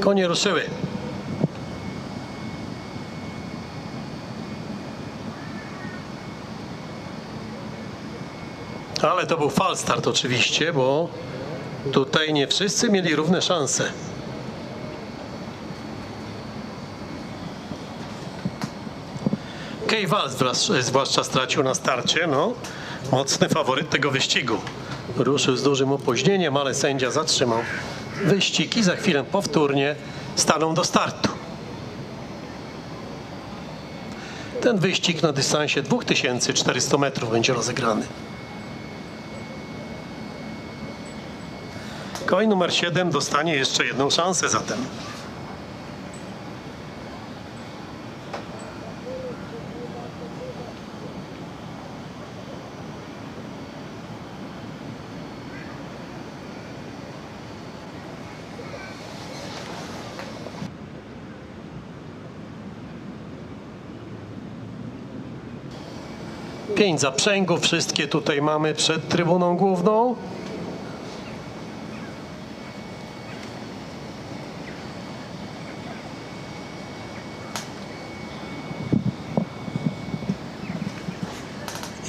Konie ruszyły. Ale to był fal start oczywiście, bo tutaj nie wszyscy mieli równe szanse. Kej Wal zwłasz- zwłaszcza stracił na starcie, no, mocny faworyt tego wyścigu. Ruszył z dużym opóźnieniem, ale sędzia zatrzymał wyścig i za chwilę powtórnie staną do startu. Ten wyścig na dystansie 2400 metrów będzie rozegrany. Koń numer 7 dostanie jeszcze jedną szansę zatem. Pięć zaprzęgów, wszystkie tutaj mamy przed trybuną główną.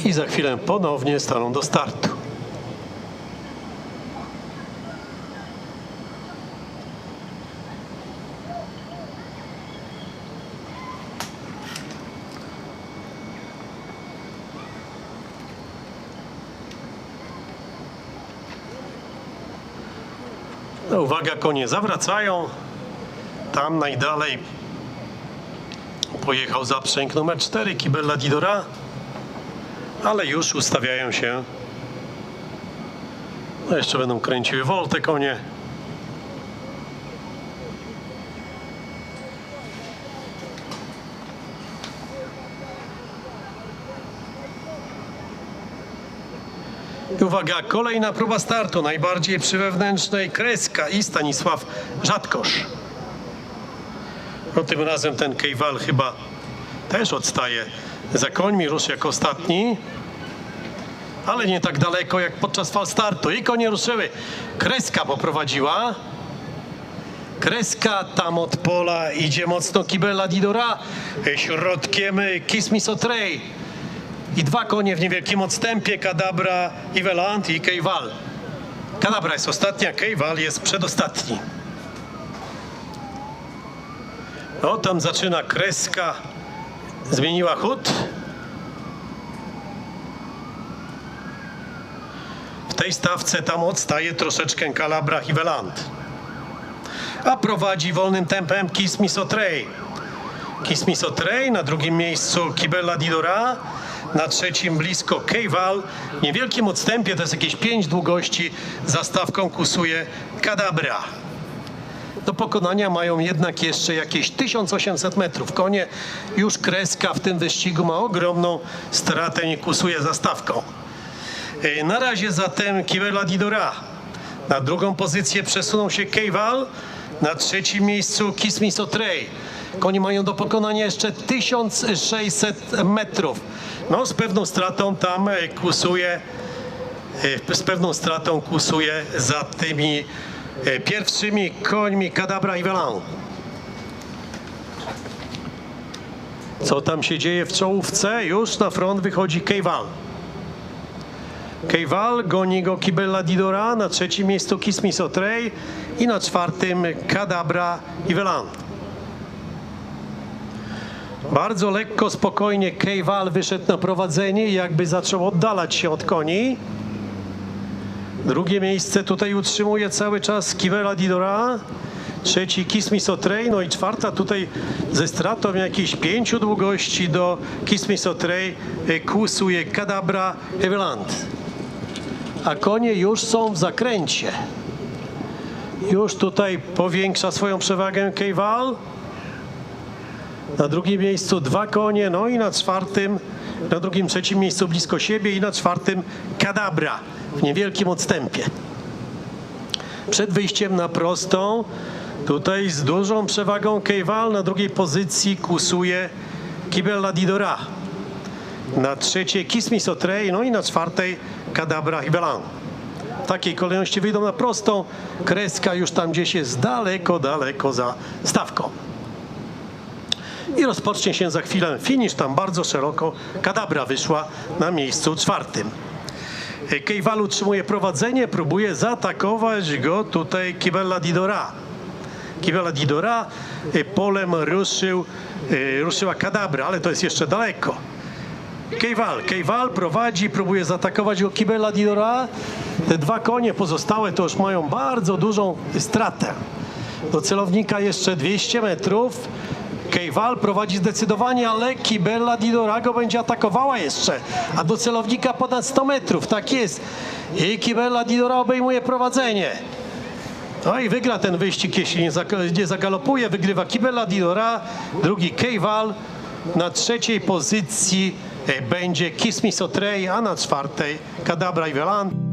I za chwilę ponownie staną do startu. No, uwaga, konie zawracają. Tam najdalej pojechał zaprzęg numer 4, Kibella Didora, ale już ustawiają się. No jeszcze będą kręciły woltę konie. Uwaga, kolejna próba startu, najbardziej przy wewnętrznej Kreska i Stanisław Rzadkosz. No tym razem ten Kejwal chyba też odstaje za końmi, ruszy jako ostatni. Ale nie tak daleko jak podczas fal startu. I konie ruszyły. Kreska poprowadziła. Kreska tam od pola idzie mocno Kibela Didora. Środkiem Kismis Otrej. I dwa konie w niewielkim odstępie, Kadabra, Iveland i Kejwal. Kadabra jest ostatnia, Kejwal jest przedostatni. No tam zaczyna kreska, zmieniła chód. W tej stawce tam odstaje troszeczkę Kalabra Iveland. A prowadzi wolnym tempem Kismis Otrej. Kismis Otrej, na drugim miejscu Kibella Didora, na trzecim blisko Kejwal. W niewielkim odstępie, to jest jakieś pięć długości, za stawką kusuje Kadabra. Do pokonania mają jednak jeszcze jakieś 1800 metrów. Konie już kreska w tym wyścigu ma ogromną stratę, nie kusuje za stawką. E, Na razie zatem Kibella Didora. Na drugą pozycję przesunął się Kejwal. Na trzecim miejscu Kismis Konie mają do pokonania jeszcze 1600 metrów. No z pewną stratą tam e, kusuje, e, z pewną stratą kusuje za tymi e, pierwszymi końmi Kadabra i Velan. Co tam się dzieje w czołówce? Już na front wychodzi Kejwal. Kejwal, goni go Kibella Didora, na trzecim miejscu Kismis Otrej i na czwartym Kadabra i Velan. Bardzo lekko, spokojnie Kejwal wyszedł na prowadzenie i jakby zaczął oddalać się od koni. Drugie miejsce tutaj utrzymuje cały czas Kibella Didora. Trzeci Kismis Otrej, no i czwarta tutaj ze stratą jakichś pięciu długości do Kismis Otrej e, kłusuje Kadabra Eveland. A konie już są w zakręcie. Już tutaj powiększa swoją przewagę Kejwal. Na drugim miejscu dwa konie, no i na czwartym, na drugim, trzecim miejscu blisko siebie i na czwartym Kadabra w niewielkim odstępie. Przed wyjściem na prostą, tutaj z dużą przewagą Kejwal, na drugiej pozycji kusuje Kibella Didora. Na trzeciej Kismis Otrej, no i na czwartej Kadabra Hibelan. takiej kolejności wyjdą na prostą. Kreska już tam gdzieś jest daleko, daleko za stawką. I rozpocznie się za chwilę finisz tam bardzo szeroko. Kadabra wyszła na miejscu czwartym. Kejwal utrzymuje prowadzenie, próbuje zaatakować go tutaj Kibella Didora. Kibella Didora y, polem ruszył, y, ruszyła Kadabra, ale to jest jeszcze daleko. Kejwal, Kejwal prowadzi, próbuje zaatakować go Kibella Didora. Te dwa konie pozostałe to już mają bardzo dużą stratę. Do celownika jeszcze 200 metrów. Kejwal prowadzi zdecydowanie, ale Kibella Didora go będzie atakowała jeszcze. A do celownika ponad 100 metrów, tak jest. I Kibella Didora obejmuje prowadzenie. No i wygra ten wyścig, jeśli nie, zagalopuje. Wygrywa Kibella Didora, drugi Kejwal. Na trzeciej pozycji e, będzie Kiss Me Sotrey, a na czwartej Kadabra i Velant.